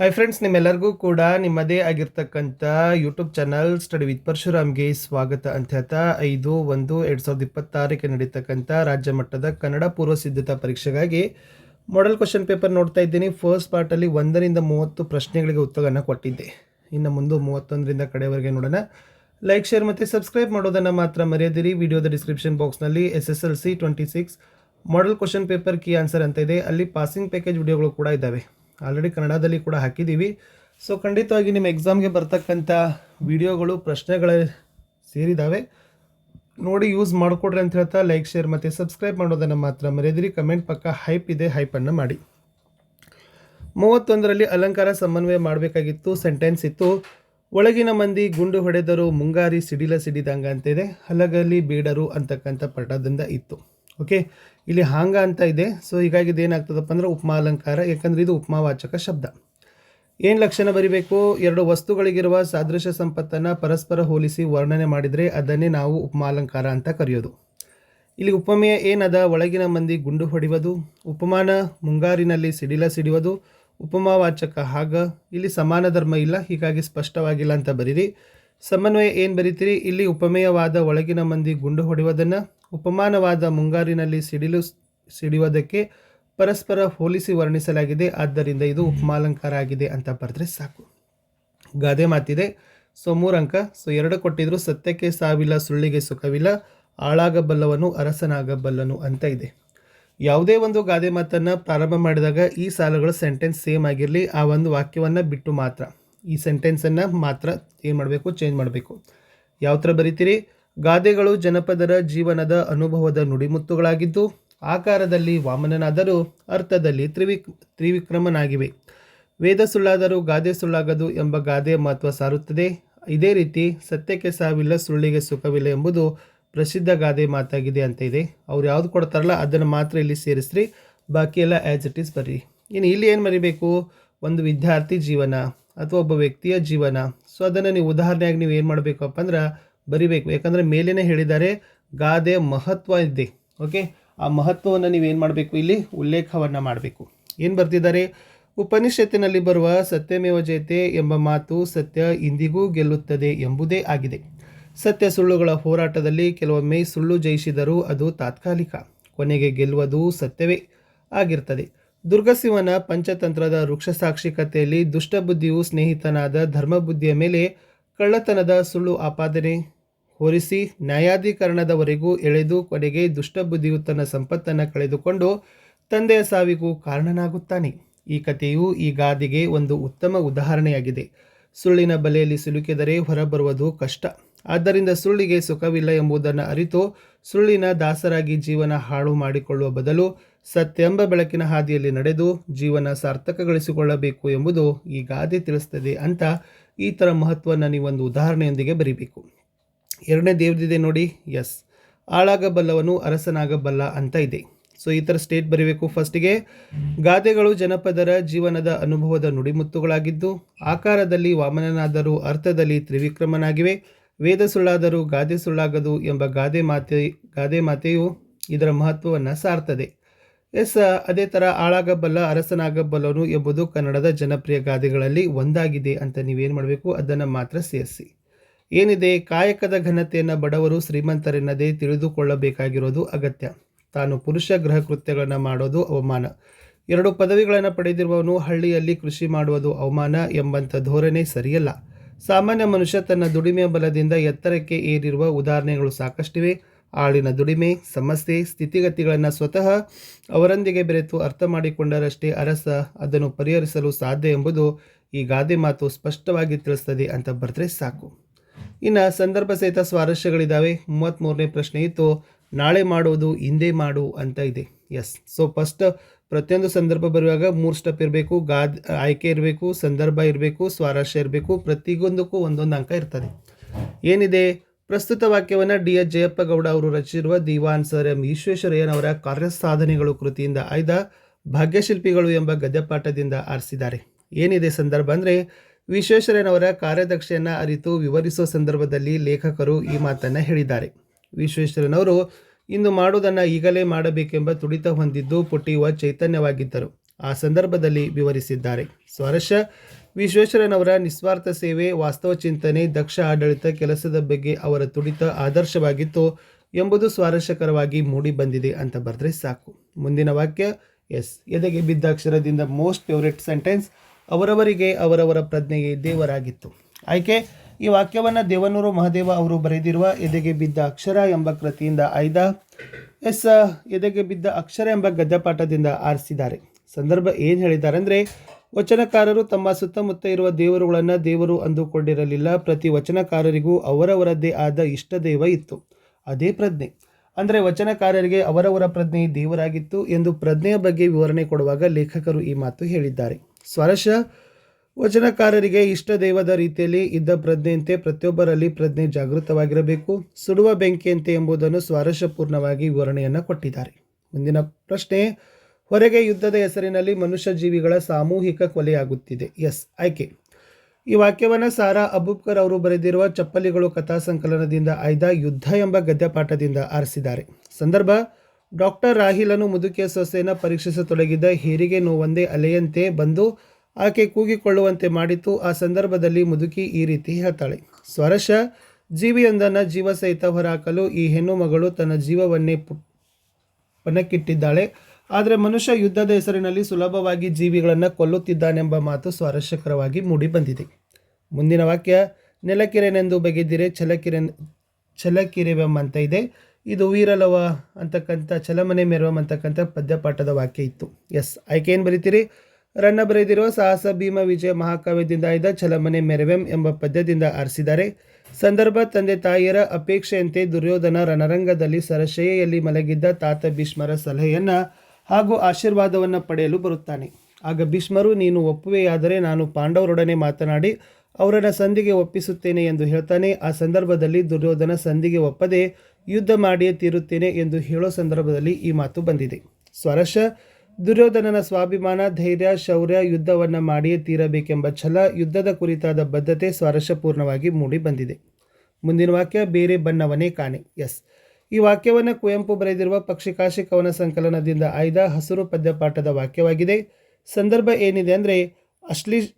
Hi friends ನಿಮ್ಮೆಲ್ಲರಿಗೂ ಕೂಡ ನಿಮ್ಮದೇ ಆಗಿರ್ತಕ್ಕಂಥ ಯೂಟ್ಯೂಬ್ ಚಾನಲ್ ಸ್ಟಡಿ ವಿತ್ ಪರಶುರಾಮ್ಗೆ ಸ್ವಾಗತ ಅಂತ ಹೇಳ್ತಾ ಐದು ಒಂದು ಎರಡು ಸಾವಿರದ ಇಪ್ಪತ್ತಾರಕ್ಕೆ ನಡೀತಕ್ಕಂಥ ರಾಜ್ಯ ಮಟ್ಟದ ಕನ್ನಡ ಪೂರ್ವ ಸಿದ್ಧತಾ ಪರೀಕ್ಷೆಗಾಗಿ ಮಾಡೆಲ್ ಕ್ವಶನ್ ಪೇಪರ್ ನೋಡ್ತಾ ಇದ್ದೀನಿ. ಫಸ್ಟ್ ಪಾರ್ಟಲ್ಲಿ ಒಂದರಿಂದ ಮೂವತ್ತು ಪ್ರಶ್ನೆಗಳಿಗೆ ಉತ್ತರವನ್ನು ಕೊಟ್ಟಿದ್ದೆ. ಇನ್ನು ಮುಂದೆ ಮೂವತ್ತೊಂದರಿಂದ ಕಡೆಯವರೆಗೆ ನೋಡೋಣ. ಲೈಕ್ ಶೇರ್ ಮತ್ತು ಸಬ್ಸ್ಕ್ರೈಬ್ ಮಾಡೋದನ್ನು ಮಾತ್ರ ಮರೆಯದಿರಿ. ವಿಡಿಯೋದ ಡಿಸ್ಕ್ರಿಪ್ಷನ್ ಬಾಕ್ಸ್ನಲ್ಲಿ S S L C twenty six model question paper key answer ಅಂತ ಇದೆ. ಅಲ್ಲಿ ಪಾಸಿಂಗ್ ಪ್ಯಾಕೇಜ್ ವಿಡಿಯೋಗಳು ಕೂಡ ಇದ್ದಾವೆ. ಆಲ್ರೆಡಿ ಕನ್ನಡದಲ್ಲಿ ಕೂಡ ಹಾಕಿದ್ದೀವಿ. ಸೊ ಖಂಡಿತವಾಗಿ ನಿಮ್ಮ ಎಕ್ಸಾಮ್ಗೆ ಬರ್ತಕ್ಕಂಥ ವಿಡಿಯೋಗಳು, ಪ್ರಶ್ನೆಗಳ ಸೇರಿದ್ದಾವೆ ನೋಡಿ ಯೂಸ್ ಮಾಡಿಕೊಡ್ರಿ ಅಂತ ಹೇಳ್ತಾ ಲೈಕ್ ಶೇರ್ ಮತ್ತು ಸಬ್ಸ್ಕ್ರೈಬ್ ಮಾಡೋದನ್ನು ಮಾತ್ರ ಮರೆಯದಿರಿ. ಕಮೆಂಟ್ ಪಕ್ಕ ಹೈಪ್ ಇದೆ ಹೈಪನ್ನು ಮಾಡಿ. ಮೂವತ್ತೊಂದರಲ್ಲಿ ಅಲಂಕಾರ ಸಮನ್ವಯ ಮಾಡಬೇಕಾಗಿತ್ತು ಸೆಂಟೆನ್ಸ್ ಇತ್ತು. ಒಳಗಿನ ಮಂದಿ ಗುಂಡು ಹೊಡೆದರು ಮುಂಗಾರಿ ಸಿಡಿಲ ಸಿಡಿದಂಗ ಅಂತಿದೆ ಹಲಗಲ್ಲಿ ಬೀಡರು ಅಂತಕ್ಕಂಥ ಪಟದಿಂದ ಇತ್ತು. ಓಕೆ ಇಲ್ಲಿ ಹಾಂಗ ಅಂತ ಇದೆ. ಸೊ ಹೀಗಾಗಿ ಇದೇನಾಗ್ತದಪ್ಪ ಅಂದ್ರೆ ಉಪಮಾ ಅಲಂಕಾರ, ಯಾಕಂದರೆ ಇದು ಉಪಮಾವಾಚಕ ಶಬ್ದ. ಏನು ಲಕ್ಷಣ ಬರಿಬೇಕು? ಎರಡು ವಸ್ತುಗಳಿಗಿರುವ ಸಾದೃಶ್ಯ ಸಂಪತ್ತನ್ನು ಪರಸ್ಪರ ಹೋಲಿಸಿ ವರ್ಣನೆ ಮಾಡಿದರೆ ಅದನ್ನೇ ನಾವು ಉಪಮಾಲಂಕಾರ ಅಂತ ಕರೆಯೋದು. ಇಲ್ಲಿ ಉಪಮೇಯ ಏನದ? ಒಳಗಿನ ಮಂದಿ ಗುಂಡು ಹೊಡೆಯುವುದು ಉಪಮಾನ ಮುಂಗಾರಿನಲ್ಲಿ ಸಿಡಿಲ ಸಿಡಿಯುವುದು ಉಪಮಾವಾಚಕ ಹಾಗ. ಇಲ್ಲಿ ಸಮಾನ ಧರ್ಮ ಇಲ್ಲ, ಹೀಗಾಗಿ ಸ್ಪಷ್ಟವಾಗಿಲ್ಲ ಅಂತ ಬರೀರಿ. ಸಮನ್ವಯ ಏನು ಬರೀತೀರಿ? ಇಲ್ಲಿ ಉಪಮೇಯವಾದ ಒಳಗಿನ ಮಂದಿ ಗುಂಡು ಹೊಡೆಯುವುದನ್ನು ಉಪಮಾನವಾದ ಮುಂಗಾರಿನಲ್ಲಿ ಸಿಡಿಲು ಸಿಡಿಯುವುದಕ್ಕೆ ಪರಸ್ಪರ ಹೋಲಿಸಿ ವರ್ಣಿಸಲಾಗಿದೆ. ಆದ್ದರಿಂದ ಇದು ಉಪಮಾಲಂಕಾರ ಆಗಿದೆ ಅಂತ ಬರೆದ್ರೆ ಸಾಕು. ಗಾದೆ ಮಾತಿದೆ ಸೊ ಮೂರಂಕ ಸೊ ಎರಡು ಕೊಟ್ಟಿದ್ರು ಸತ್ಯಕ್ಕೆ ಸಾವಿಲ್ಲ, ಸುಳ್ಳಿಗೆ ಸುಖವಿಲ್ಲ ಆಳಾಗಬಲ್ಲವನು ಅರಸನಾಗಬಲ್ಲನು ಅಂತ ಇದೆ. ಯಾವುದೇ ಒಂದು ಗಾದೆ ಮಾತನ್ನು ಪ್ರಾರಂಭ ಮಾಡಿದಾಗ ಈ ಸಾಲುಗಳ ಸೆಂಟೆನ್ಸ್ ಸೇಮ್ ಆಗಿರಲಿ, ಆ ಒಂದು ವಾಕ್ಯವನ್ನು ಬಿಟ್ಟು ಮಾತ್ರ. ಈ ಸೆಂಟೆನ್ಸನ್ನು ಮಾತ್ರ ಏನು ಮಾಡಬೇಕು, ಚೇಂಜ್ ಮಾಡಬೇಕು. ಯಾವ ಥರ ಬರಿತೀರಿ? ಗಾದೆಗಳು ಜನಪದರ ಜೀವನದ ಅನುಭವದ ನುಡಿಮುತ್ತುಗಳಾಗಿದ್ದು, ಆಕಾರದಲ್ಲಿ ವಾಮನನಾದರೂ ಅರ್ಥದಲ್ಲಿ ತ್ರಿವಿಕ್ ತ್ರಿವಿಕ್ರಮನಾಗಿವೆ. ವೇದ ಸುಳ್ಳಾದರೂ ಗಾದೆ ಸುಳ್ಳಾಗದು ಎಂಬ ಗಾದೆ ಮಹತ್ವ ಸಾರುತ್ತದೆ. ಇದೇ ರೀತಿ ಸತ್ಯಕ್ಕೆ ಸಾವಿಲ್ಲ, ಸುಳ್ಳಿಗೆ ಸುಖವಿಲ್ಲ ಎಂಬುದು ಪ್ರಸಿದ್ಧ ಗಾದೆ ಮಾತಾಗಿದೆ ಅಂತ ಇದೆ ಅವ್ರು ಯಾವುದು ಕೊಡ್ತಾರಲ್ಲ, ಅದನ್ನು ಮಾತ್ರ ಇಲ್ಲಿ ಸೇರಿಸ್ರಿ. ಬಾಕಿ ಎಲ್ಲ ಆ್ಯಸ್ ಇಟ್ ಈಸ್ ಬರ್ರಿ. ಇನ್ನು ಇಲ್ಲಿ ಏನು ಮರಿಬೇಕು? ಒಂದು ವಿದ್ಯಾರ್ಥಿ ಜೀವನ ಅಥವಾ ಒಬ್ಬ ವ್ಯಕ್ತಿಯ ಜೀವನ. ಸೊ ಅದನ್ನು ನೀವು ಉದಾಹರಣೆಯಾಗಿ ನೀವು ಏನು ಮಾಡಬೇಕಪ್ಪ ಅಂದ್ರೆ ಬರಿಬೇಕು. ಯಾಕಂದರೆ ಮೇಲೇ ಹೇಳಿದ್ದಾರೆ, ಗಾದೆ ಮಹತ್ವ ಇದೆ. ಓಕೆ ಆ ಮಹತ್ವವನ್ನು ನೀವೇನು ಮಾಡಬೇಕು ಇಲ್ಲಿ? ಉಲ್ಲೇಖವನ್ನು ಮಾಡಬೇಕು. ಏನು ಬರ್ತಿದ್ದಾರೆ? ಉಪನಿಷತ್ತಿನಲ್ಲಿ ಬರುವ ಸತ್ಯಮೇವ ಜಯತೆ ಎಂಬ ಮಾತು ಸತ್ಯ ಇಂದಿಗೂ ಗೆಲ್ಲುತ್ತದೆ ಎಂಬುದೇ ಆಗಿದೆ. ಸತ್ಯ ಸುಳ್ಳುಗಳ ಹೋರಾಟದಲ್ಲಿ ಕೆಲವೊಮ್ಮೆ ಸುಳ್ಳು ಜಯಿಸಿದರೂ ಅದು ತಾತ್ಕಾಲಿಕ. ಕೊನೆಗೆ ಗೆಲ್ಲುವುದು ಸತ್ಯವೇ ಆಗಿರ್ತದೆ. ದುರ್ಗಸಿಂಹನ ಪಂಚತಂತ್ರದ ವೃಕ್ಷಸಾಕ್ಷಿ ಕಥೆಯಲ್ಲಿ ದುಷ್ಟಬುದ್ಧಿಯು ಸ್ನೇಹಿತನಾದ ಧರ್ಮಬುದ್ಧಿಯ ಮೇಲೆ ಕಳ್ಳತನದ ಸುಳ್ಳು ಆಪಾದನೆ ಹೊರಿಸಿ ನ್ಯಾಯಾಧೀಕರಣದವರೆಗೂ ಎಳೆದು ಕೊನೆಗೆ ದುಷ್ಟಬುದ್ಧಿಯು ತನ್ನ ಸಂಪತ್ತನ್ನು ಕಳೆದುಕೊಂಡು ತಂದೆಯ ಸಾವಿಗೂ ಕಾರಣನಾಗುತ್ತಾನೆ. ಈ ಕಥೆಯು ಈ ಗಾದಿಗೆ ಒಂದು ಉತ್ತಮ ಉದಾಹರಣೆಯಾಗಿದೆ. ಸುಳ್ಳಿನ ಬಲೆಯಲ್ಲಿ ಸಿಲುಕಿದರೆ ಹೊರಬರುವುದು ಕಷ್ಟ. ಆದ್ದರಿಂದ ಸುಳ್ಳಿಗೆ ಸುಖವಿಲ್ಲ ಎಂಬುದನ್ನು ಅರಿತು ಸುಳ್ಳಿನ ದಾಸರಾಗಿ ಜೀವನ ಹಾಳು ಮಾಡಿಕೊಳ್ಳುವ ಬದಲು ಸತ್ಯೆಂಬ ಬೆಳಕಿನ ಹಾದಿಯಲ್ಲಿ ನಡೆದು ಜೀವನ ಸಾರ್ಥಕಗೊಳಿಸಿಕೊಳ್ಳಬೇಕು ಎಂಬುದು ಈ ಗಾದೆ ತಿಳಿಸ್ತದೆ ಅಂತ ಈ ಥರ ಮಹತ್ವವನ್ನು ನೀವೊಂದು ಉದಾಹರಣೆಯೊಂದಿಗೆ ಬರೀಬೇಕು. ಎರಡನೇ ದೇವ್ರದಿದೆ ನೋಡಿ ಎಸ್ ಆಳಾಗಬಲ್ಲವನು ಅರಸನಾಗಬಲ್ಲ ಅಂತ ಇದೆ. ಸೊ ಈ ಥರ ಸ್ಟೇಟ್ ಬರೀಬೇಕು. ಫಸ್ಟಿಗೆ ಗಾದೆಗಳು ಜನಪದರ ಜೀವನದ ಅನುಭವದ ನುಡಿಮುತ್ತುಗಳಾಗಿದ್ದು, ಆಕಾರದಲ್ಲಿ ವಾಮನನಾದರೂ ಅರ್ಥದಲ್ಲಿ ತ್ರಿವಿಕ್ರಮನಾಗಿವೆ. ವೇದ ಸುಳ್ಳಾದರೂ ಗಾದೆ ಸುಳ್ಳಾಗದು ಎಂಬ ಗಾದೆ ಮಾತೆ, ಗಾದೆ ಮಾತೆಯು ಇದರ ಮಹತ್ವವನ್ನು ಸಾರ್ತದೆ. ಎಸ್ ಅದೇ ಥರ ಆಳಾಗಬಲ್ಲ ಅರಸನಾಗಬಲ್ಲನು ಎಂಬುದು ಕನ್ನಡದ ಜನಪ್ರಿಯ ಗಾದೆಗಳಲ್ಲಿ ಒಂದಾಗಿದೆ ಅಂತ ನೀವೇನು ಮಾಡಬೇಕು? ಅದನ್ನು ಮಾತ್ರ ಸೇರಿಸಿ. ಏನಿದೆ? ಕಾಯಕದ ಘನತೆಯನ್ನು ಬಡವರು ಶ್ರೀಮಂತರೆನ್ನದೇ ತಿಳಿದುಕೊಳ್ಳಬೇಕಾಗಿರೋದು ಅಗತ್ಯ. ತಾನು ಪುರುಷ ಗೃಹ ಕೃತ್ಯಗಳನ್ನು ಮಾಡೋದು ಅವಮಾನ. ಎರಡು ಪದವಿಗಳನ್ನು ಪಡೆದಿರುವವನು ಹಳ್ಳಿಯಲ್ಲಿ ಕೃಷಿ ಮಾಡುವುದು ಅವಮಾನ ಎಂಬಂಥ ಧೋರಣೆ ಸರಿಯಲ್ಲ. ಸಾಮಾನ್ಯ ಮನುಷ್ಯ ತನ್ನ ದುಡಿಮೆಯ ಬಲದಿಂದ ಎತ್ತರಕ್ಕೆ ಏರಿರುವ ಉದಾಹರಣೆಗಳು ಸಾಕಷ್ಟಿವೆ. ಆಳಿನ ದುಡಿಮೆ, ಸಮಸ್ಯೆ, ಸ್ಥಿತಿಗತಿಗಳನ್ನು ಸ್ವತಃ ಅವರೊಂದಿಗೆ ಬೆರೆತು ಅರ್ಥ ಮಾಡಿಕೊಂಡರಷ್ಟೇ ಅರಸ ಅದನ್ನು ಪರಿಹರಿಸಲು ಸಾಧ್ಯ ಎಂಬುದು ಈ ಗಾದೆ ಮಾತು ಸ್ಪಷ್ಟವಾಗಿ ತಿಳಿಸ್ತದೆ ಅಂತ ಬರೆದ್ರೆ ಸಾಕು. ಇನ್ನು ಸಂದರ್ಭ ಸಹಿತ ಸ್ವಾರಸ್ಯಗಳಿದ್ದಾವೆ. ಮೂವತ್ತ್ಮೂರನೇ ಪ್ರಶ್ನೆ ಇತ್ತು, ನಾಳೆ ಮಾಡೋದು ಹಿಂದೆ ಮಾಡು ಅಂತ ಇದೆ. ಎಸ್ ಸೊ ಫಸ್ಟ್ ಪ್ರತಿಯೊಂದು ಸಂದರ್ಭ ಬರುವಾಗ ಮೂರು ಸ್ಟೆಪ್ ಇರಬೇಕು. ಗಾದ್, ಆಯ್ಕೆ ಇರಬೇಕು, ಸಂದರ್ಭ ಇರಬೇಕು, ಸ್ವಾರಸ್ಯ ಇರಬೇಕು. ಪ್ರತಿಯೊಂದಕ್ಕೂ ಒಂದೊಂದು ಅಂಕ ಇರ್ತದೆ. ಏನಿದೆ? ಪ್ರಸ್ತುತ ವಾಕ್ಯವನ್ನು ಡಿ ಎಚ್ ಜಯಪ್ಪ ಗೌಡ ಅವರು ರಚಿಸಿರುವ ದಿವಾನ್ ಸರ್ ಎಂ ಈಶ್ವೇಶ್ವರಯ್ಯನವರ ಕಾರ್ಯಸಾಧನೆಗಳು ಕೃತಿಯಿಂದ ಆಯ್ದ ಭಾಗ್ಯಶಿಲ್ಪಿಗಳು ಎಂಬ ಗದ್ಯಪಾಠದಿಂದ ಆರಿಸಿದ್ದಾರೆ. ಏನಿದೆ ಸಂದರ್ಭ ಅಂದರೆ ವಿಶ್ವೇಶ್ವರಯ್ಯನವರ ಕಾರ್ಯದಕ್ಷತೆಯನ್ನು ಅರಿತು ವಿವರಿಸುವ ಸಂದರ್ಭದಲ್ಲಿ ಲೇಖಕರು ಈ ಮಾತನ್ನು ಹೇಳಿದ್ದಾರೆ. ವಿಶ್ವೇಶ್ವರನವರು ಇಂದು ಮಾಡುವುದನ್ನು ಈಗಲೇ ಮಾಡಬೇಕೆಂಬ ತುಡಿತ ಹೊಂದಿದ್ದು ಪುಟಿಯುವ ಚೈತನ್ಯವಾಗಿದ್ದರು. ಆ ಸಂದರ್ಭದಲ್ಲಿ ವಿವರಿಸಿದ್ದಾರೆ. ಸ್ವರಶ ವಿಶ್ವೇಶ್ವರನವರ ನಿಸ್ವಾರ್ಥ ಸೇವೆ, ವಾಸ್ತವ ಚಿಂತನೆ, ದಕ್ಷ ಆಡಳಿತ ಕೆಲಸದ ಬಗ್ಗೆ ಅವರ ತುಡಿತ ಆದರ್ಶವಾಗಿತ್ತು ಎಂಬುದು ಸ್ವಾರಸ್ಯಕರವಾಗಿ ಮೂಡಿ ಬಂದಿದೆ ಅಂತ ಬರೆದ್ರೆ ಸಾಕು. ಮುಂದಿನ ವಾಕ್ಯ ಎಸ್. ಎದೆಗೆ ಬಿದ್ದ ಅಕ್ಷರದಿಂದ ಮೋಸ್ಟ್ ಫೇವ್ರೆಟ್ ಸೆಂಟೆನ್ಸ್ ಅವರವರಿಗೆ ಅವರವರ ಪ್ರಜ್ಞೆಗೆ ದೇವರಾಗಿತ್ತು. ಆಯ್ಕೆ, ಈ ವಾಕ್ಯವನ್ನು ದೇವನೂರು ಮಹಾದೇವ ಅವರು ಬರೆದಿರುವ ಎದೆಗೆ ಬಿದ್ದ ಅಕ್ಷರ ಎಂಬ ಕೃತಿಯಿಂದ ಆಯ್ದ, ಎಸ್, ಎದೆಗೆ ಬಿದ್ದ ಅಕ್ಷರ ಎಂಬ ಗದ್ಯಪಾಠದಿಂದ ಆರಿಸಿದ್ದಾರೆ. ಸಂದರ್ಭ ಏನು ಹೇಳಿದ್ದಾರೆ ಅಂದರೆ ವಚನಕಾರರು ತಮ್ಮ ಸುತ್ತಮುತ್ತ ಇರುವ ದೇವರುಗಳನ್ನು ದೇವರು ಅಂದುಕೊಂಡಿರಲಿಲ್ಲ. ಪ್ರತಿ ವಚನಕಾರರಿಗೂ ಅವರವರದ್ದೇ ಆದ ಇಷ್ಟ ದೇವ ಇತ್ತು. ಅದೇ ಪ್ರಜ್ಞೆ. ಅಂದರೆ ವಚನಕಾರರಿಗೆ ಅವರವರ ಪ್ರಜ್ಞೆ ದೇವರಾಗಿತ್ತು ಎಂದು ಪ್ರಜ್ಞೆಯ ಬಗ್ಗೆ ವಿವರಣೆ ಕೊಡುವಾಗ ಲೇಖಕರು ಈ ಮಾತು ಹೇಳಿದ್ದಾರೆ. ಸ್ವಾರಸ್ಯ ವಚನಕಾರರಿಗೆ ಇಷ್ಟ ದೇವದ ರೀತಿಯಲ್ಲಿ ಇದ್ದ ಪ್ರಜ್ಞೆಯಂತೆ ಪ್ರತಿಯೊಬ್ಬರಲ್ಲಿ ಪ್ರಜ್ಞೆ ಜಾಗೃತವಾಗಿರಬೇಕು. ಸುಡುವ ಬೆಂಕಿಯಂತೆ ಎಂಬುದನ್ನು ಸ್ವಾರಸ್ಯಪೂರ್ಣವಾಗಿ ವಿವರಣೆಯನ್ನು ಕೊಟ್ಟಿದ್ದಾರೆ. ಮುಂದಿನ ಪ್ರಶ್ನೆ, ಹೊರಗೆ ಯುದ್ಧದ ಹೆಸರಿನಲ್ಲಿ ಮನುಷ್ಯ ಜೀವಿಗಳ ಸಾಮೂಹಿಕ ಕೊಲೆಯಾಗುತ್ತಿದೆ. ಎಸ್, ಆಯ್ಕೆ. ಈ ವಾಕ್ಯವನ್ನು ಸಾರಾ ಅಬೂಬ್ಕರ್ ಅವರು ಬರೆದಿರುವ ಚಪ್ಪಲಿಗಳು ಕಥಾ ಸಂಕಲನದಿಂದ ಆಯ್ದ ಯುದ್ಧ ಎಂಬ ಗದ್ಯಪಾಠದಿಂದ ಆರಿಸಿದ್ದಾರೆ. ಸಂದರ್ಭ ಡಾಕ್ಟರ್ ರಾಹಿಲನು ಮುದುಕಿಯ ಸೊಸೆಯನ್ನು ಪರೀಕ್ಷಿಸತೊಡಗಿದ್ದ ಹೆರಿಗೆ ನೋವೊಂದೇ ಅಲೆಯಂತೆ ಬಂದು ಆಕೆ ಕೂಗಿಕೊಳ್ಳುವಂತೆ ಮಾಡಿತು. ಆ ಸಂದರ್ಭದಲ್ಲಿ ಮುದುಕಿ ಈ ರೀತಿ ಹೇಳ್ತಾಳೆ, ಸ್ವರಶ, ಜೀವಿಯೊಂದನ್ನು ಜೀವ ಸಹಿತ ಹೊರಹಾಕಲು ಈ ಹೆಣ್ಣು ಮಗಳು ತನ್ನ ಜೀವವನ್ನೇ ಪಣಕ್ಕಿಟ್ಟಿದ್ದಾಳೆ ಆದರೆ ಮನುಷ್ಯ ಯುದ್ಧದ ಹೆಸರಿನಲ್ಲಿ ಸುಲಭವಾಗಿ ಜೀವಿಗಳನ್ನು ಕೊಲ್ಲುತ್ತಿದ್ದಾನೆಂಬ ಮಾತು ಸ್ವಾರಸ್ಯಕರವಾಗಿ ಮೂಡಿಬಂದಿದೆ. ಮುಂದಿನ ವಾಕ್ಯ ನೆಲಕಿರೆನೆಂದು ಬಗೆದಿರೆ ಛಲಕಿರೆ ಛಲಕಿರೆವೆಂಬಂತ ಇದೆ. ಇದು ವೀರಲವ ಅಂತಕ್ಕಂಥ, ಚಲಮನೆ ಮೆರವಂ ಅಂತಕ್ಕಂಥ ಪದ್ಯಪಾಠದ ವಾಕ್ಯ ಇತ್ತು. ಎಸ್ ಆಯ್ಕೆ ಏನು ಬರೀತೀರಿ. ರನ್ನ ಬರೆದಿರುವ ಸಾಹಸ ಭೀಮ ವಿಜಯ ಮಹಾಕಾವ್ಯದಿಂದ ಆಯ್ದ ಚಲಮನೆ ಮೆರವೆಂ ಎಂಬ ಪದ್ಯದಿಂದ ಆರಿಸಿದ್ದಾರೆ. ಸಂದರ್ಭ, ತಂದೆ ತಾಯಿಯರ ಅಪೇಕ್ಷೆಯಂತೆ ದುರ್ಯೋಧನ ರಣರಂಗದಲ್ಲಿ ಸರಶೆಯಲ್ಲಿ ಮಲಗಿದ್ದ ತಾತ ಭೀಷ್ಮರ ಸಲಹೆಯನ್ನ ಹಾಗೂ ಆಶೀರ್ವಾದವನ್ನು ಪಡೆಯಲು ಬರುತ್ತಾನೆ. ಆಗ ಭೀಷ್ಮರು, ನೀನು ಒಪ್ಪುವೆಯಾದರೆ ನಾನು ಪಾಂಡವರೊಡನೆ ಮಾತನಾಡಿ ಅವರನ್ನ ಸಂಧಿಗೆ ಒಪ್ಪಿಸುತ್ತೇನೆ ಎಂದು ಹೇಳ್ತಾನೆ. ಆ ಸಂದರ್ಭದಲ್ಲಿ ದುರ್ಯೋಧನ ಸಂಧಿಗೆ ಒಪ್ಪದೆ ಯುದ್ಧ ಮಾಡಿಯೇ ತೀರುತ್ತೇನೆ ಎಂದು ಹೇಳೋ ಸಂದರ್ಭದಲ್ಲಿ ಈ ಮಾತು ಬಂದಿದೆ. ಸ್ವರಶ, ದುರ್ಯೋಧನನ ಸ್ವಾಭಿಮಾನ, ಧೈರ್ಯ, ಶೌರ್ಯ ಯುದ್ಧವನ್ನು ಮಾಡಿಯೇ ತೀರಬೇಕೆಂಬ ಛಲ ಯುದ್ಧದ ಕುರಿತಾದ ಬದ್ಧತೆ ಸ್ವಾರಸ್ಯಪೂರ್ಣವಾಗಿ ಮೂಡಿ ಬಂದಿದೆ. ಮುಂದಿನ ವಾಕ್ಯ, ಬೇರೆ ಬಣ್ಣವನೇ ಕಾಣೆ. ಎಸ್. ಈ ವಾಕ್ಯವನ್ನು ಕುವೆಂಪು ಬರೆದಿರುವ ಪಕ್ಷಿಕಾಶಿ ಕವನ ಸಂಕಲನದಿಂದ ಆಯ್ದ ಹಸಿರು ಪದ್ಯಪಾಠದ ವಾಕ್ಯವಾಗಿದೆ. ಸಂದರ್ಭ ಏನಿದೆ ಅಂದರೆ, ಅಶ್ಲಿ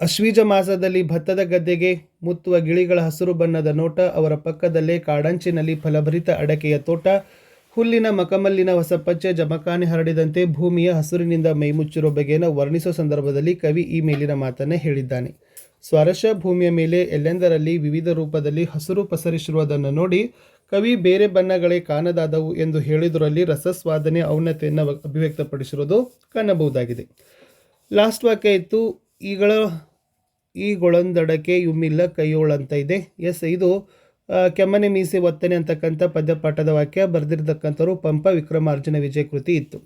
ಅಶ್ವೀಜ ಮಾಸದಲ್ಲಿ ಭತ್ತದ ಗದ್ದೆಗೆ ಮುತ್ತುವ ಗಿಳಿಗಳ ಹಸಿರು ಬಣ್ಣದ ನೋಟ, ಅವರ ಪಕ್ಕದಲ್ಲೇ ಕಾಡಂಚಿನಲ್ಲಿ ಫಲಭರಿತ ಅಡಕೆಯ ತೋಟ, ಹುಲ್ಲಿನ ಮಕಮಲ್ಲಿನ ಹೊಸ ಪಚ್ಚೆ ಜಮಖಾನೆ ಹರಡಿದಂತೆ ಭೂಮಿಯ ಹಸುರಿನಿಂದ ಮೈಮುಚ್ಚಿರೋ ಬಗೆಯನ್ನು ವರ್ಣಿಸೋ ಸಂದರ್ಭದಲ್ಲಿ ಕವಿ ಈ ಮೇಲಿನ ಮಾತನ್ನೇ ಹೇಳಿದ್ದಾನೆ. ಸ್ವರಶ ಭೂಮಿಯ ಮೇಲೆ ಎಲ್ಲೆಂದರಲ್ಲಿ ವಿವಿಧ ರೂಪದಲ್ಲಿ ಹಸಿರು ಪಸರಿಸಿರುವುದನ್ನು ನೋಡಿ ಕವಿ ಬೇರೆ ಬಣ್ಣಗಳೇ ಕಾಣದಾದವು ಎಂದು ಹೇಳಿದರಲ್ಲಿ ರಸಸ್ವಾದನೆ ಔನ್ನತೆಯನ್ನು ಅಭಿವ್ಯಕ್ತಪಡಿಸಿರುವುದು ಕಾಣಬಹುದಾಗಿದೆ. ಲಾಸ್ಟ್ ವಾಕ್ಯ ಇತ್ತು ಈಗಳ ಈಗೊಳಂದಡಕೆ ಯುಮ್ಮಿಲ್ಲ ಕೈಯೋಳಂತ ಇದೆ. ಎಸ್, ಇದು ಕೆಮ್ಮನೆ ಮೀಸೆ ಒತ್ತನೆ ಅಂತಕ್ಕಂಥ ಪದ್ಯಪಾಠದ ವಾಕ್ಯ ಬರೆದಿರ್ತಕ್ಕಂಥವ್ರು ಪಂಪ ವಿಕ್ರಮಾರ್ಜುನ ವಿಜಯ ಕೃತಿ ಇತ್ತು.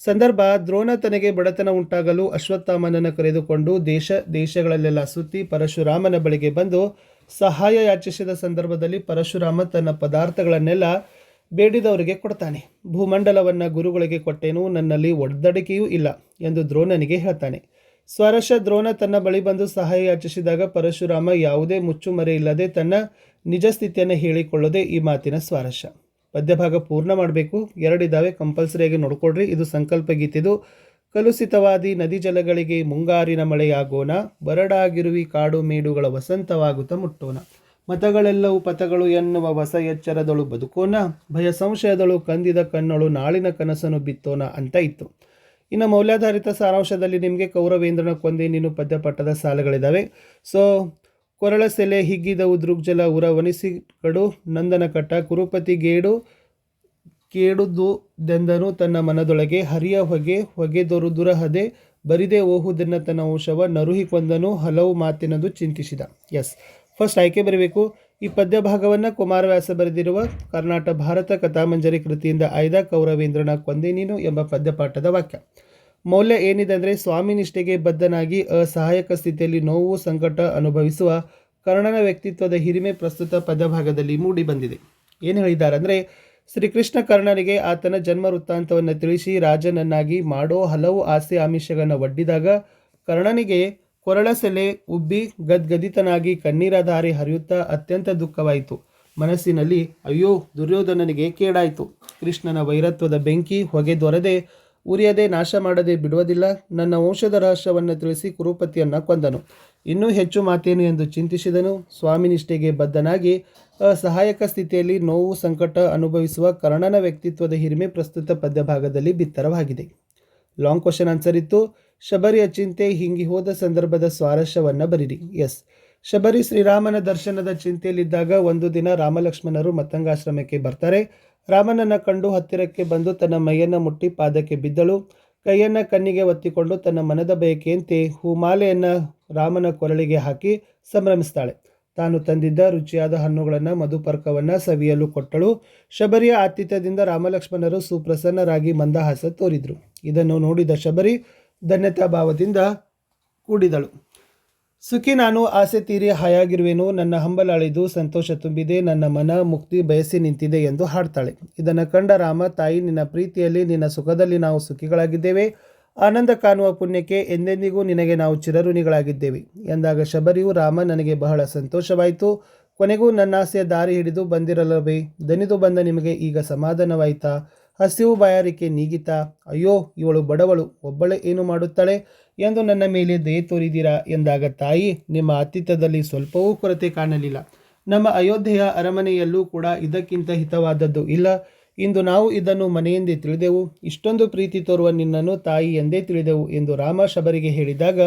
ಸಂದರ್ಭ ದ್ರೋಣ ತನಗೆ ಬಡತನ ಉಂಟಾಗಲು ಅಶ್ವತ್ಥಾಮನನ್ನು ಕರೆದುಕೊಂಡು ದೇಶ, ದೇಶಗಳಲ್ಲೆಲ್ಲ ಸುತ್ತಿ ಪರಶುರಾಮನ ಬಳಿಗೆ ಬಂದು ಸಹಾಯ ಯಾಚಿಸಿದ ಸಂದರ್ಭದಲ್ಲಿ ಪರಶುರಾಮ ತನ್ನ ಪದಾರ್ಥಗಳನ್ನೆಲ್ಲ ಬೇಡಿದವರಿಗೆ ಕೊಡ್ತಾನೆ. ಭೂಮಂಡಲವನ್ನು ಗುರುಗಳಿಗೆ ಕೊಟ್ಟೇನು ನನ್ನಲ್ಲಿ ಒಡ್ದಡಿಕೆಯೂ ಇಲ್ಲ ಎಂದು ದ್ರೋಣನಿಗೆ ಹೇಳ್ತಾನೆ. ಸ್ವರಶ ದ್ರೋಣ ತನ್ನ ಬಳಿ ಬಂದು ಸಹಾಯ ಯಾಚಿಸಿದಾಗ ಪರಶುರಾಮ ಯಾವುದೇ ಮುಚ್ಚುಮರೆ ಇಲ್ಲದೆ ತನ್ನ ನಿಜ ಸ್ಥಿತಿಯನ್ನು ಹೇಳಿಕೊಳ್ಳದೆ ಈ ಮಾತಿನ ಸ್ವಾರಶ. ಪದ್ಯಭಾಗ ಪೂರ್ಣ ಮಾಡಬೇಕು. ಎರಡಿದ್ದಾವೆ ಕಂಪಲ್ಸರಿಯಾಗಿ ನೋಡ್ಕೊಡ್ರಿ ಇದು ಸಂಕಲ್ಪ ಗೀತಿದು. ಕಲುಷಿತವಾದಿ ನದಿ ಜಲಗಳಿಗೆ ಮುಂಗಾರಿನ ಮಳೆಯಾಗೋಣ. ಬರಡಾಗಿರುವಿ ಕಾಡು ಮೇಡುಗಳ ವಸಂತವಾಗುತ್ತ ಮುಟ್ಟೋಣ. ಮತಗಳೆಲ್ಲವೂ ಪಥಗಳು ಎನ್ನುವ ಹೊಸ ಎಚ್ಚರದಳು ಬದುಕೋಣ. ಭಯ ಸಂಶಯದಳು ಕಂದಿದ ಕಣ್ಣಳು ನಾಳಿನ ಕನಸನ್ನು ಬಿತ್ತೋಣ ಅಂತ ಇತ್ತು. ಇನ್ನು ಮೌಲ್ಯಾಧಾರಿತ ಸಾರಾಂಶದಲ್ಲಿ ನಿಮಗೆ ಕೌರವೇಂದ್ರನ ಕೊಂದೆ ನೀನು ಪದ್ಯಪಟ್ಟದ ಸಾಲುಗಳಿದ್ದಾವೆ ಸೊ ಕೊರಳ ಸೆಲೆ, ಹಿಗ್ಗಿದ ದೃಗ್ಜಲ ಉರ ವನಿಸಿಗಡು, ನಂದನ ಕಟ್ಟ, ಕುರುಪತಿ ಗೇಡು, ಕೇಡುದು ದೆಂದನು ತನ್ನ ಮನದೊಳಗೆ, ಹರಿಯ ಹೊಗೆ ಹೊಗೆದೊರು ದುರಹದೆ, ಬರಿದೆ ಓಹುದೆನ್ನ ತನ್ನ ವಂಶವ, ನರುಹಿ ಕೊಂದನು ಹಲವು ಮಾತಿನದು ಚಿಂತಿಸಿದ. ಎಸ್ ಫಸ್ಟ್ ಆಯ್ಕೆ ಬರಬೇಕು. ಈ ಪದ್ಯ ಭಾಗವನ್ನು ಕುಮಾರವ್ಯಾಸ ಬರೆದಿರುವ ಕರ್ನಾಟಕ ಭಾರತ ಕಥಾಮಂಜರಿ ಕೃತಿಯಿಂದ ಆಯ್ದ ಕೌರವೇಂದ್ರನ ಕೊಂದೆ ನೀನು ಎಂಬ ಪದ್ಯಪಾಠದ ವಾಕ್ಯ. ಮೌಲ್ಯ ಏನಿದೆ ಅಂದರೆ ಸ್ವಾಮಿ ನಿಷ್ಠೆಗೆ ಬದ್ಧನಾಗಿ ಅಸಹಾಯಕ ಸ್ಥಿತಿಯಲ್ಲಿ ನೋವು, ಸಂಕಟ ಅನುಭವಿಸುವ ಕರ್ಣನ ವ್ಯಕ್ತಿತ್ವದ ಹಿರಿಮೆ ಪ್ರಸ್ತುತ ಪದ್ಯಭಾಗದಲ್ಲಿ ಮೂಡಿ ಬಂದಿದೆ. ಏನು ಹೇಳಿದ್ದಾರೆ ಅಂದರೆ ಶ್ರೀಕೃಷ್ಣ ಕರ್ಣನಿಗೆ ಆತನ ಜನ್ಮ ವೃತ್ತಾಂತವನ್ನು ತಿಳಿಸಿ ರಾಜನನ್ನಾಗಿ ಮಾಡೋ ಹಲವು ಆಸೆ ಆಮಿಷಗಳನ್ನು ಒಡ್ಡಿದಾಗ ಕರ್ಣನಿಗೆ ಕೊರಳ ಸೆಲೆ ಉಬ್ಬಿ ಗದ್ಗದಿತನಾಗಿ ಕಣ್ಣೀರ ದಾರಿ ಹರಿಯುತ್ತಾ ಅತ್ಯಂತ ದುಃಖವಾಯಿತು. ಮನಸ್ಸಿನಲ್ಲಿ, ಅಯ್ಯೋ, ದುರ್ಯೋಧನನಿಗೆ ಕೇಡಾಯಿತು. ಕೃಷ್ಣನ ವೈರತ್ವದ ಬೆಂಕಿ ಹೊಗೆ ದೊರೆದೆ, ಉರಿಯದೆ ನಾಶ ಮಾಡದೆ ಬಿಡುವುದಿಲ್ಲ. ನನ್ನ ವಂಶದ ರಹಸ್ಯವನ್ನು ತಿಳಿಸಿ ಕುರುಪತಿಯನ್ನು ಕೊಂದನು. ಇನ್ನೂ ಹೆಚ್ಚು ಮಾತೇನು ಎಂದು ಚಿಂತಿಸಿದನು. ಸ್ವಾಮಿ ನಿಷ್ಠೆಗೆ ಬದ್ಧನಾಗಿ, ಅಸಹಾಯಕ ಸ್ಥಿತಿಯಲ್ಲಿ ನೋವು, ಸಂಕಟ ಅನುಭವಿಸುವ ಕರ್ಣನ ವ್ಯಕ್ತಿತ್ವದ ಹಿರಿಮೆ ಪ್ರಸ್ತುತ ಪದ್ಯ ಭಾಗದಲ್ಲಿ ಬಿತ್ತರವಾಗಿದೆ. ಲಾಂಗ್ ಕ್ವಶನ್ ಆನ್ಸರ್ ಇತ್ತು. ಶಬರಿಯ ಚಿಂತೆ ಹಿಂಗಿ ಹೋದ ಸಂದರ್ಭದ ಸ್ವಾರಸ್ಯವನ್ನು ಬರೀರಿ. ಎಸ್. ಶಬರಿ ಶ್ರೀರಾಮನ ದರ್ಶನದ ಚಿಂತೆಯಲ್ಲಿದ್ದಾಗ ಒಂದು ದಿನ ರಾಮಲಕ್ಷ್ಮಣರು ಮತ್ತಂಗಾಶ್ರಮಕ್ಕೆ ಬರ್ತಾರೆ. ರಾಮನನ್ನ ಕಂಡು ಹತ್ತಿರಕ್ಕೆ ಬಂದು ತನ್ನ ಮೈಯನ್ನು ಮುಟ್ಟಿ ಪಾದಕ್ಕೆ ಬಿದ್ದಳು. ಕೈಯನ್ನ ಕಣ್ಣಿಗೆ ಒತ್ತಿಕೊಂಡು ತನ್ನ ಮನದ ಬಯಕೆಯಂತೆ ಹೂಮಾಲೆಯನ್ನು ರಾಮನ ಕೊರಳಿಗೆ ಹಾಕಿ ಸಂಭ್ರಮಿಸ್ತಾಳೆ. ತಾನು ತಂದಿದ್ದ ರುಚಿಯಾದ ಹಣ್ಣುಗಳನ್ನು, ಮಧುಪರ್ಕವನ್ನ ಸವಿಯಲು ಕೊಟ್ಟಳು. ಶಬರಿಯ ಆತಿಥ್ಯದಿಂದ ರಾಮಲಕ್ಷ್ಮಣರು ಸುಪ್ರಸನ್ನರಾಗಿ ಮಂದಹಾಸ ತೋರಿದರು. ಇದನ್ನು ನೋಡಿದ ಶಬರಿ ಧನ್ಯತಾ ಭಾವದಿಂದ ಕೂಡಿದಳು. ಸುಖಿ, ನಾನು ಆಸೆ ತೀರಿ ಹಾಯಾಗಿರುವೆನು. ನನ್ನ ಹಂಬಲಾಳಿದು ಸಂತೋಷ ತುಂಬಿದೆ. ನನ್ನ ಮನ ಮುಕ್ತಿ ಬಯಸಿ ನಿಂತಿದೆ ಎಂದು ಹಾಡ್ತಾಳೆ. ಇದನ್ನು ಕಂಡ ರಾಮ, ತಾಯಿ, ನಿನ್ನ ಪ್ರೀತಿಯಲ್ಲಿ, ನಿನ್ನ ಸುಖದಲ್ಲಿ ನಾವು ಸುಖಿಗಳಾಗಿದ್ದೇವೆ. ಆನಂದ ಕಾಣುವ ಪುಣ್ಯಕ್ಕೆ ಎಂದೆಂದಿಗೂ ನಿನಗೆ ನಾವು ಚಿರಋಣಿಗಳಾಗಿದ್ದೇವೆ. ಎಂದಾಗ ಶಬರಿಯು, ರಾಮ, ನನಗೆ ಬಹಳ ಸಂತೋಷವಾಯಿತು. ಕೊನೆಗೂ ನನ್ನ ಆಸೆಯ ದಾರಿ ಹಿಡಿದು ಬಂದಿರಲವೇ? ದನಿದು ಬಂದ ನಿಮಗೆ ಈಗ ಸಮಾಧಾನವಾಯಿತಾ? ಹಸಿವು ಬಾಯಾರಿಕೆ ನೀಗಿತಾ, ಅಯ್ಯೋ, ಇವಳು ಬಡವಳು, ಒಬ್ಬಳೆ ಏನು ಮಾಡುತ್ತಾಳೆ ಎಂದು ನನ್ನ ಮೇಲೆ ದಯೆ ತೋರಿದಿರಾ ಎಂದಾಗ ತಾಯಿ, ನಿಮ್ಮ ಆತಿಥ್ಯದಲ್ಲಿ ಸ್ವಲ್ಪವೂ ಕೊರತೆ ಕಾಣಲಿಲ್ಲ. ನಮ್ಮ ಅಯೋಧ್ಯೆಯ ಅರಮನೆಯಲ್ಲೂ ಕೂಡ ಇದಕ್ಕಿಂತ ಹಿತವಾದದ್ದು ಇಲ್ಲ. ಇಂದು ನಾವು ಇದನ್ನು ಮನೆಯೆಂದೇ ತಿಳಿದೆವು. ಇಷ್ಟೊಂದು ಪ್ರೀತಿ ತೋರುವ ನಿನ್ನನ್ನು ತಾಯಿ ಎಂದೇ ತಿಳಿದೆವು ಎಂದು ರಾಮ ಶಬರಿಗೆ ಹೇಳಿದಾಗ,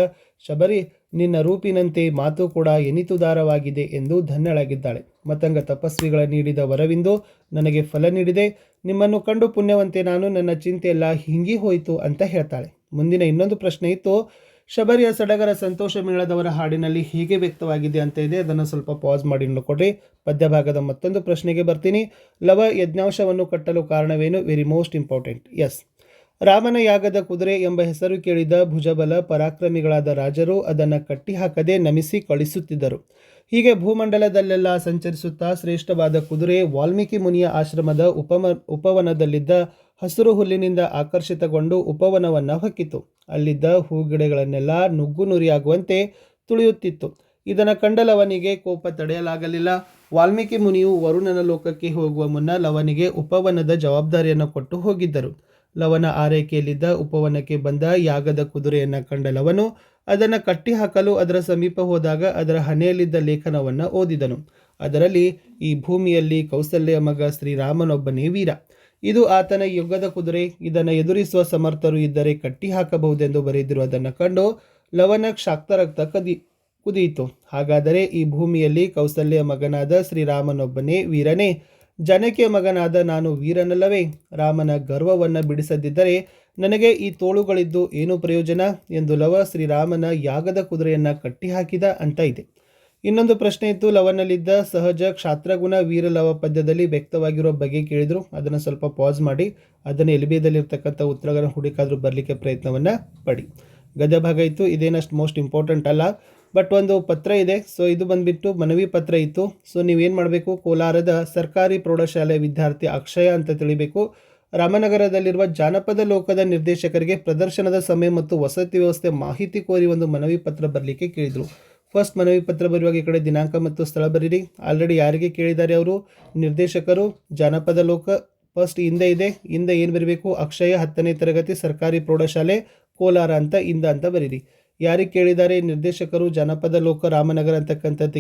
ಶಬರಿ ನಿನ್ನ ರೂಪಿನಂತೆ ಮಾತು ಕೂಡ ಎನಿತುದಾರವಾಗಿದೆ ಎಂದು ಧನ್ಯಳಾಗಿದ್ದಾಳೆ. ಮತಂಗ ತಪಸ್ವಿಗಳ ನೀಡಿದ ವರವಿಂದು, ನನಗೆ ಫಲ ನೀಡಿದೆ. ನಿಮ್ಮನ್ನು ಕಂಡು ಪುಣ್ಯವಂತೆ ನಾನು ನನ್ನ ಚಿಂತೆಯೆಲ್ಲ ಹಿಂಗಿ ಹೋಯಿತು ಅಂತ ಹೇಳ್ತಾಳೆ. ಮುಂದಿನ ಇನ್ನೊಂದು ಪ್ರಶ್ನೆ ಇತ್ತು, ಶಬರಿಯ ಸಡಗರ ಸಂತೋಷ ಮೇಳದವರ ಹಾಡಿನಲ್ಲಿ ಹೇಗೆ ವ್ಯಕ್ತವಾಗಿದೆ ಅಂತ ಇದೆ. ಅದನ್ನು ಸ್ವಲ್ಪ ಪಾಸ್ ಮಾಡಿ ನೋಡಿಕೊಡ್ರಿ. ಪದ್ಯಭಾಗದ ಮತ್ತೊಂದು ಪ್ರಶ್ನೆಗೆ ಬರ್ತೀನಿ. ಲವ ಯಜ್ಞಾಂಶವನ್ನು ಕಟ್ಟಲು ಕಾರಣವೇನು? ವೆರಿ ಮೋಸ್ಟ್ ಇಂಪಾರ್ಟೆಂಟ್ ಎಸ್ ರಾಮನ ಯಾಗದ ಕುದುರೆ ಎಂಬ ಹೆಸರು ಕೇಳಿದ ಭುಜಬಲ ಪರಾಕ್ರಮಿಗಳಾದ ರಾಜರು ಅದನ್ನು ಕಟ್ಟಿಹಾಕದೆ ನಮಿಸಿ ಕಳಿಸುತ್ತಿದ್ದರು. ಹೀಗೆ ಭೂಮಂಡಲದಲ್ಲೆಲ್ಲ ಸಂಚರಿಸುತ್ತಾ ಶ್ರೇಷ್ಠವಾದ ಕುದುರೆ ವಾಲ್ಮೀಕಿ ಮುನಿಯ ಆಶ್ರಮದ ಉಪಮ, ಉಪವನದಲ್ಲಿದ್ದ ಹಸಿರು ಹುಲ್ಲಿನಿಂದ ಆಕರ್ಷಿತಗೊಂಡು ಉಪವನವನ್ನು ಹೊಕ್ಕಿತು. ಅಲ್ಲಿದ್ದ ಹೂಗಿಡಗಳನ್ನೆಲ್ಲ ನುಗ್ಗು ನುರಿಯಾಗುವಂತೆ ತುಳಿಯುತ್ತಿತ್ತು. ಇದನ್ನು ಕಂಡ ಲವನಿಗೆ ಕೋಪ ತಡೆಯಲಾಗಲಿಲ್ಲ. ವಾಲ್ಮೀಕಿ ಮುನಿಯು ವರುಣನ ಲೋಕಕ್ಕೆ ಹೋಗುವ ಮುನ್ನ ಲವನಿಗೆ ಉಪವನದ ಜವಾಬ್ದಾರಿಯನ್ನು ಕೊಟ್ಟು ಹೋಗಿದ್ದರು. ಲವನ ಆರೈಕೆಯಲ್ಲಿದ್ದ ಉಪವನಕ್ಕೆ ಬಂದ ಯಾಗದ ಕುದುರೆಯನ್ನು ಕಂಡ ಲವನು ಅದನ್ನು ಕಟ್ಟಿಹಾಕಲು ಅದರ ಸಮೀಪ ಹೋದಾಗ ಅದರ ಹಣೆಯಲ್ಲಿದ್ದ ಲೇಖನವನ್ನು ಓದಿದನು. ಅದರಲ್ಲಿ ಈ ಭೂಮಿಯಲ್ಲಿ ಕೌಸಲ್ಯ ಮಗ ಶ್ರೀರಾಮನೊಬ್ಬನೇ ವೀರ. ಇದು ಆತನ ಯುಗದ ಕುದುರೆ. ಇದನ್ನು ಎದುರಿಸುವ ಸಮರ್ಥರು ಇದ್ದರೆ ಕಟ್ಟಿ ಹಾಕಬಹುದೆಂದು ಬರೆದಿರುವುದನ್ನು ಕಂಡು ಲವನ ಕ್ಷಾಕ್ತರಕ್ತ ಕದಿ ಕುದಿಯಿತು ಹಾಗಾದರೆ ಈ ಭೂಮಿಯಲ್ಲಿ ಕೌಸಲ್ಯ ಮಗನಾದ ಶ್ರೀರಾಮನೊಬ್ಬನೇ ವೀರನೇ. ಜನಕೆಯ ಮಗನಾದ ನಾನು ವೀರನಲ್ಲವೇ. ರಾಮನ ಗರ್ವವನ್ನು ಬಿಡಿಸದಿದ್ದರೆ ನನಗೆ ಈ ತೋಳುಗಳಿದ್ದು ಏನು ಪ್ರಯೋಜನ? ಎಂದು ಲವ ಶ್ರೀರಾಮನ ಯಾಗದ ಕುದುರೆಯನ್ನು ಕಟ್ಟಿಹಾಕಿದ ಅಂತ ಇದೆ. ಇನ್ನೊಂದು ಪ್ರಶ್ನೆ ಇತ್ತು ಲವನಲ್ಲಿದ್ದ ಸಹಜ ಕ್ಷಾತ್ರಗುಣ ವೀರಲವ ಪದ್ಯದಲ್ಲಿ ವ್ಯಕ್ತವಾಗಿರೋ ಬಗ್ಗೆ ಕೇಳಿದ್ರು. ಅದನ್ನು ಸ್ವಲ್ಪ ಪಾಸ್ ಮಾಡಿ, ಅದನ್ನು ಎಲ್ಬಿಯದಲ್ಲಿರ್ತಕ್ಕಂಥ ಉತ್ತರಗಳನ್ನು ಹುಡುಕಾದರೂ ಬರಲಿಕ್ಕೆ ಪ್ರಯತ್ನವನ್ನು ಪಡಿ. ಗದ್ಯ ಭಾಗ ಇತ್ತು, ಇದೇನಷ್ಟು ಮೋಸ್ಟ್ ಇಂಪಾರ್ಟೆಂಟ್ ಅಲ್ಲ. ಬಟ್ ಒಂದು ಪತ್ರ ಇದೆ. ಸೊ ಇದು ಬಂದ್ಬಿಟ್ಟು ಮನವಿ ಪತ್ರ ಇತ್ತು. ಸೊ ನೀವೇನು ಮಾಡಬೇಕು? ಕೋಲಾರದ ಸರ್ಕಾರಿ ಪ್ರೌಢಶಾಲೆ ವಿದ್ಯಾರ್ಥಿ ಅಕ್ಷಯ ಅಂತ ತಿಳಿಬೇಕು. ರಾಮನಗರದಲ್ಲಿರುವ ಜಾನಪದ ಲೋಕದ ನಿರ್ದೇಶಕರಿಗೆ ಪ್ರದರ್ಶನದ ಸಮಯ ಮತ್ತು ವಸತಿ ವ್ಯವಸ್ಥೆ ಮಾಹಿತಿ ಕೋರಿ ಒಂದು ಮನವಿ ಪತ್ರ ಬರಲಿಕ್ಕೆ ಕೇಳಿದರು. ಫಸ್ಟ್ ಮನವಿ ಪತ್ರ ಬರುವಾಗ ಈ ಕಡೆ ದಿನಾಂಕ ಮತ್ತು ಸ್ಥಳ ಬರೀರಿ. ಆಲ್ರೆಡಿ ಯಾರಿಗೆ ಕೇಳಿದ್ದಾರೆ ಅವರು? ನಿರ್ದೇಶಕರು, ಜಾನಪದ ಲೋಕ ಫಸ್ಟ್ ಹಿಂದೆ ಇದೆ. ಹಿಂದೆ ಏನು ಬರಬೇಕು? ಅಕ್ಷಯ ಹತ್ತನೇ ತರಗತಿ ಸರ್ಕಾರಿ ಪ್ರೌಢಶಾಲೆ, ಕೋಲಾರ ಅಂತ, ಇಂದ ಅಂತ ಬರೀರಿ. ಯಾರಿಗೆ ಕೇಳಿದ್ದಾರೆ? ನಿರ್ದೇಶಕರು, ಜನಪದ ಲೋಕ, ರಾಮನಗರ ಅಂತಕ್ಕಂಥದ್ದು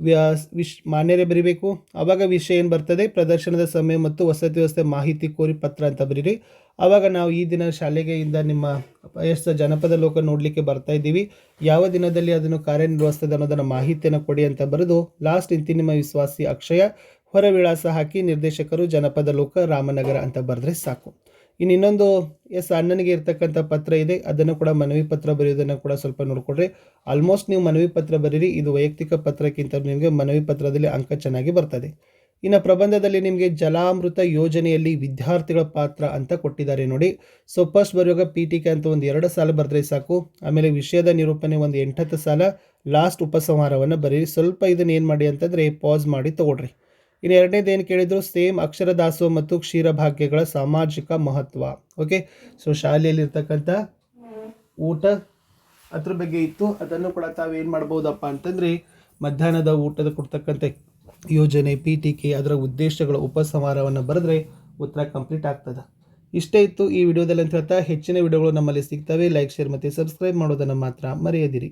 ವ್ಯ- ವಿಶ್, ಮಾನ್ಯರೇ ಬರೀಬೇಕು. ಆವಾಗ ವಿಷಯ ಏನು ಬರ್ತದೆ? ಪ್ರದರ್ಶನದ ಸಮಯ ಮತ್ತು ವಸತಿ ವ್ಯವಸ್ಥೆ ಮಾಹಿತಿ ಕೋರಿ ಪತ್ರ ಅಂತ ಬರೀರಿ. ಆವಾಗ ನಾವು ಈ ದಿನ ಶಾಲೆಗೆ ಇಂದ ನಿಮ್ಮ ಎಷ್ಟು ಜನಪದ ಲೋಕ ನೋಡಲಿಕ್ಕೆ ಬರ್ತಾ ಇದ್ದೀವಿ. ಯಾವ ದಿನದಲ್ಲಿ ಅದನ್ನು ಕಾರ್ಯನಿರ್ವಹಿಸ್ತದೆ ಅನ್ನೋದನ್ನು ಮಾಹಿತಿಯನ್ನು ಕೊಡಿ ಅಂತ ಬರೆದು, ಲಾಸ್ಟ್ ಇಂತಿ ನಿಮ್ಮ ವಿಶ್ವಾಸಿ ಅಕ್ಷಯ ಹೊರ ವಿಳಾಸ ಹಾಕಿ ನಿರ್ದೇಶಕರು ಜನಪದ ಲೋಕ, ರಾಮನಗರ ಅಂತ ಬರೆದ್ರೆ ಸಾಕು. ಇನ್ನು ಇನ್ನೊಂದು, ಎಸ್, ಅಣ್ಣನಿಗೆ ಇರ್ತಕ್ಕಂಥ ಪತ್ರ ಇದೆ. ಅದನ್ನು ಕೂಡ ಮನವಿ ಪತ್ರ ಬರೆಯೋದನ್ನು ಕೂಡ ಸ್ವಲ್ಪ ನೋಡಿಕೊಡ್ರಿ ಆಲ್ಮೋಸ್ಟ್ ನೀವು ಮನವಿ ಪತ್ರ ಬರೀರಿ. ಇದು ವೈಯಕ್ತಿಕ ಪತ್ರಕ್ಕಿಂತ ನಿಮಗೆ ಮನವಿ ಪತ್ರದಲ್ಲಿ ಅಂಕ ಚೆನ್ನಾಗಿ ಬರ್ತದೆ. ಇನ್ನು ಪ್ರಬಂಧದಲ್ಲಿ ನಿಮಗೆ ಜಲಾಮೃತ ಯೋಜನೆಯಲ್ಲಿ ವಿದ್ಯಾರ್ಥಿಗಳ ಪಾತ್ರ ಅಂತ ಕೊಟ್ಟಿದ್ದಾರೆ ನೋಡಿ. ಸೊ ಫಸ್ಟ್ ಪಿ ಟಿಕೆ ಅಂತ ಒಂದು ಎರಡು ಸಾಲ ಬರೆದ್ರೆ ಸಾಕು. ಆಮೇಲೆ ವಿಷಯದ ನಿರೂಪಣೆ ಒಂದು ಎಂಟತ್ತು ಸಾಲ. ಲಾಸ್ಟ್ ಉಪಸಂಹಾರವನ್ನು ಬರೀರಿ. ಸ್ವಲ್ಪ ಇದನ್ನು ಏನು ಮಾಡಿ ಅಂತಂದರೆ ಪಾಸ್ ಮಾಡಿ ತಗೊಳ್ರಿ. ಇನ್ನು ಎರಡನೇದು ಏನು ಕೇಳಿದ್ರು? ಸೇಮ್ ಅಕ್ಷರ ದಾಸೋಹ ಮತ್ತು ಕ್ಷೀರಭಾಗ್ಯಗಳ ಸಾಮಾಜಿಕ ಮಹತ್ವ. ಓಕೆ ಸೊ ಶಾಲೆಯಲ್ಲಿರ್ತಕ್ಕಂಥ ಊಟ ಅದ್ರ ಬಗ್ಗೆ ಇತ್ತು. ಅದನ್ನು ಕೂಡ ತಾವೇನು ಮಾಡ್ಬೋದಪ್ಪ ಅಂತಂದರೆ, ಮಧ್ಯಾಹ್ನದ ಊಟದ ಕೊಡ್ತಕ್ಕಂಥ ಯೋಜನೆ ಪಿ ಟಿ ಕೆ ಅದರ ಉದ್ದೇಶಗಳ ಉಪಸಂಹಾರವನ್ನು ಬರೆದ್ರೆ ಉತ್ತರ ಕಂಪ್ಲೀಟ್ ಆಗ್ತದೆ. ಇಷ್ಟೇ ಇತ್ತು ಈ ವಿಡಿಯೋದಲ್ಲಿ ಅಂತ ಹೇಳ್ತಾ, ಹೆಚ್ಚಿನ ವಿಡಿಯೋಗಳು ನಮ್ಮಲ್ಲಿ ಸಿಗ್ತವೆ. ಲೈಕ್, ಶೇರ್ ಮತ್ತು ಸಬ್ಸ್ಕ್ರೈಬ್ ಮಾಡೋದನ್ನು ಮಾತ್ರ ಮರೆಯದಿರಿ.